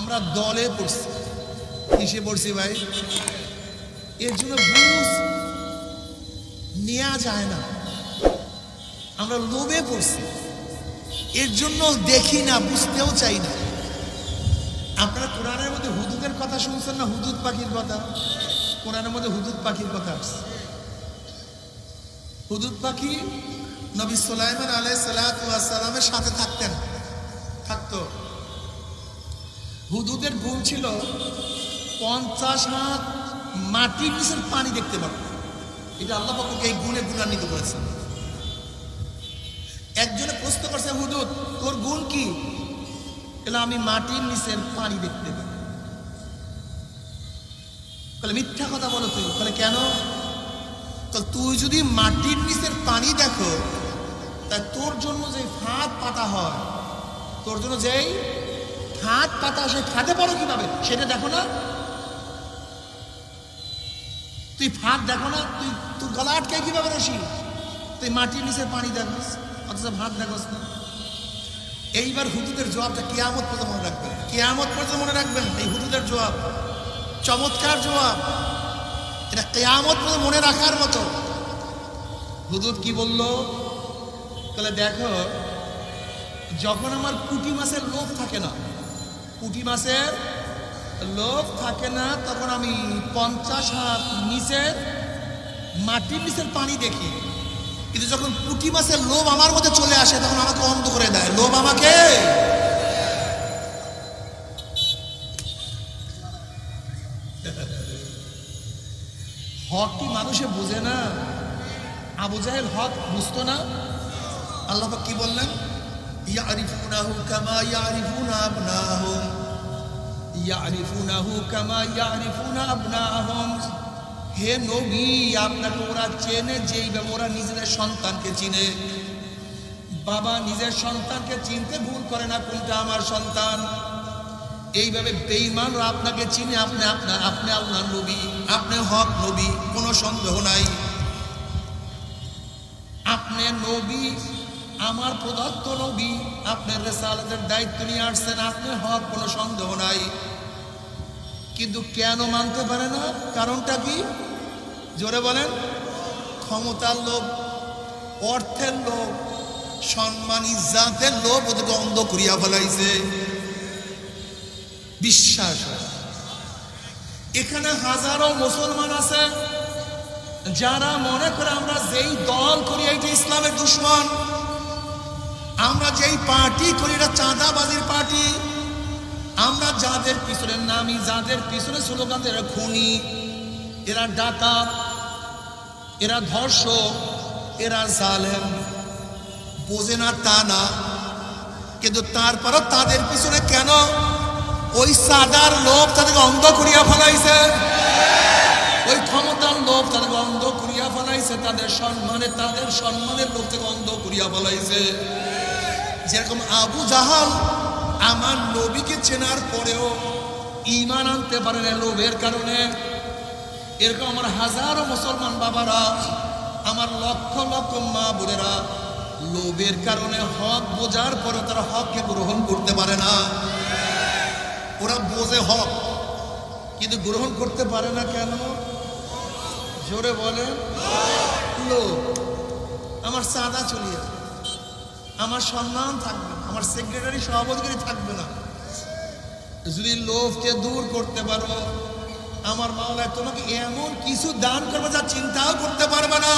আমরা দলে পড়ছি। কিসে পড়ছি ভাই? এর জন্য বুঝ নেওয়া যায় না। আমরা লোভে পড়ছি। এর জন্য দেখি না, বুঝতেও চাই না। আপনারা কোরআনের মধ্যে হুদুদের কথা শুনছেন না? হুদুদ পাখির কথা? কোরআনের মধ্যে হুদুদ পাখির কথা আসছে হুদুদ পাখি নবী সুলাইমান আলাই সালামের সাথে থাকতেন। থাকতো। হুদুদের গুণ ছিল পঞ্চাশ হাত মাটির নিচের পানি দেখতে পারত। এটা আল্লাহ পক্ষকে এই গুণে গুণান্বিত করেছেন একজনে প্রশ্ন করছে, হুদুদ, তোর গুণ কি? এলো আমি মাটির নিচের পানি দেখতে পাই? বলে, মিথ্যা কথা বলো তুই। বলে, কেন? তো তুই যদি মাটির নিচের পানি দেখো তা তোর জন্য যে ফাঁদ পাতা হয়, তোর জন্য যেই ফাঁদ পাতা সে ফাঁদে পড়ো কীভাবে? সেটা দেখো না। তুই ফাঁদ দেখো না, তুই তুই গলা আটকায় কীভাবে রসি তুই মাটির নিচে পানি দেখোস, অথচ ভাত দেখোস না। এইবার হুদুদের জবাবটা কেয়ামত পর্যন্ত মনে রাখবেন কেয়ামত পর্যন্ত মনে রাখবেন, এই হুদুদের জবাব। চমৎকার জবাব। এটা কেয়ামত পর্যন্ত মনে রাখার মতো। হুদুদ কি বলল? তাহলে দেখো, যখন আমার পুঁটি মাছের লোভ থাকে না পুঁটি মাছের লোভ থাকে না, তখন আমি পঞ্চাশ হাত নিচের মাটির নিচের পানি দেখি। কিন্তু যখন পুঁটি মাছের লোভ আমার মধ্যে চলে আসে, তখন আমাকে অন্ধ করে দেয়। লোভ আমাকে? হক কি মানুষে বুঝে না? আবু জাহেল হক বুঝতো না? আল্লাহ কি বললেন? ইয়ারিফুনাহু কামা ইয়ারিফুনা আবনাহুম ইয়ারিফুনাহু কামা ইয়ারিফুনা আবনাহুম হে নবী, আপনাকে ওরা চেনে যেইভাবে ওরা নিজেদের সন্তানকে চিনে। বাবা নিজের সন্তানকে চিনতে ভুল করে না কোনটা আমার সন্তান। এইভাবে বেঈমানরা আপনাকে চিনে, আপনি আপনার আপনি আল্লাহ নবী, আপনি হক নবী, কোনো সন্দেহ নাই। আপনি নবী আমার প্রদত্ত নবী আপনার রেসালতের দায়িত্ব নিয়ে আসছেন, আপনি হওয়ার কোনো সন্দেহ নাই। কিন্তু কেন মানতে পারে না? কারণটা কি? জোরে বলেন। ক্ষমতার লোভ, অর্থের লোভ, সম্মান ইজ্জাতের লোভ ওদেরকে অন্ধ করিয়া ফেলাইছে। বিশ্বাস। এখানে হাজারো মুসলমান আছে, যারা মনে করে আমরা যেই দল করি, এইটা ইসলামের দুশ্মন। আমরা যেই পার্টি করি, এটা চাঁদাবাজির পার্টি। আমরা যাদের পিছনে নামি যাদের পিছনে স্লোগান এরা খুনি, এরা ডাকাত, এরা ধর্ষক, এরা জালেম। বোঝে না তা না, কিন্তু তারপরও তাদের পিছনে কেন ওই সাদার লোভ তাদেরকে অন্ধ করিয়া ফেলাইছে? ওই ক্ষমতার লোভ তাদেরকে অন্ধ করিয়া ফেলাইছে, তাদের সম্মানে, তাদের সম্মানের লোভ থেকে অন্ধ করিয়া ফেলাইছে। যেরকম আবু জাহাল আমার নবীকে চেনার পরেও ইমান আনতে পারে না লোভের কারণে। এরকম আমার হাজারো মুসলমান বাবারা, আমার লক্ষ লক্ষ মা বোনেরা লোভের কারণে হক বোঝার পরে তারা হককে গ্রহণ করতে পারে না। ওরা বোঝে হক, কিন্তু গ্রহণ করতে পারে না কেন? জোরে বলে লোভ। আমার চাঁদা চলিয়ে যাবে। আমার সম্মান থাকবে না, আমার সেক্রেটারি সভাপতি থাকবে না। যদি লোভকে দূর করতে পারো, আমার মাওলায় তোমাকে এমন কিছু দান করবে যা চিন্তাও করতে পারবে না।